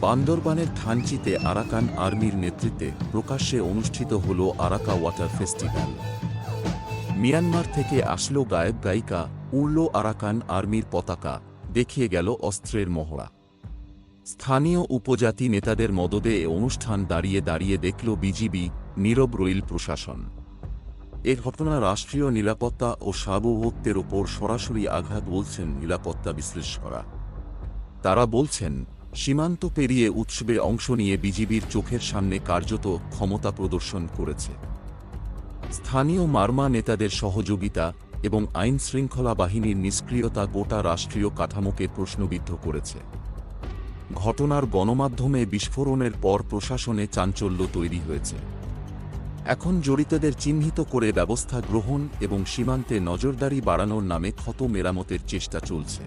বান্দরবানের থানচিতে আরাকান আর্মির নেতৃত্বে প্রকাশ্যে অনুষ্ঠিত হল আরাকা ওয়াটার ফেস্টিভ্যাল। মিয়ানমার থেকে আসলো গায়ক গায়িকা উড়ল আরাকান আর্মির পতাকা, দেখিয়ে গেল অস্ত্রের মহড়া। স্থানীয় উপজাতি নেতাদের মদদে এ অনুষ্ঠান দাঁড়িয়ে দাঁড়িয়ে দেখল বিজিবি নীরব রইল প্রশাসন। এ ঘটনা রাষ্ট্রীয় নিরাপত্তা ও সার্বভৌমত্বের ওপর সরাসরি আঘাত বলছেন নিরাপত্তা বিশ্লেষকরা। তারা বলছেন সীমান্ত পেরিয়ে উৎসবে অংশ নিয়ে বিজিবির চোখের সামনে কার্যত ক্ষমতা প্রদর্শন করেছে। স্থানীয় মার্মা নেতাদের সহযোগিতা এবং আইন শৃঙ্খলা বাহিনীর নিষ্ক্রিয়তা গোটা রাষ্ট্রীয় কাঠামোকে প্রশ্নবিদ্ধ করেছে। ঘটনার গণমাধ্যমে বিস্ফোরণের পর প্রশাসনে চাঞ্চল্য তৈরি হয়েছে। এখন জড়িতদের চিহ্নিত করে ব্যবস্থা গ্রহণ এবং সীমান্তে নজরদারি বাড়ানোর নামে ক্ষত মেরামতের চেষ্টা চলছে।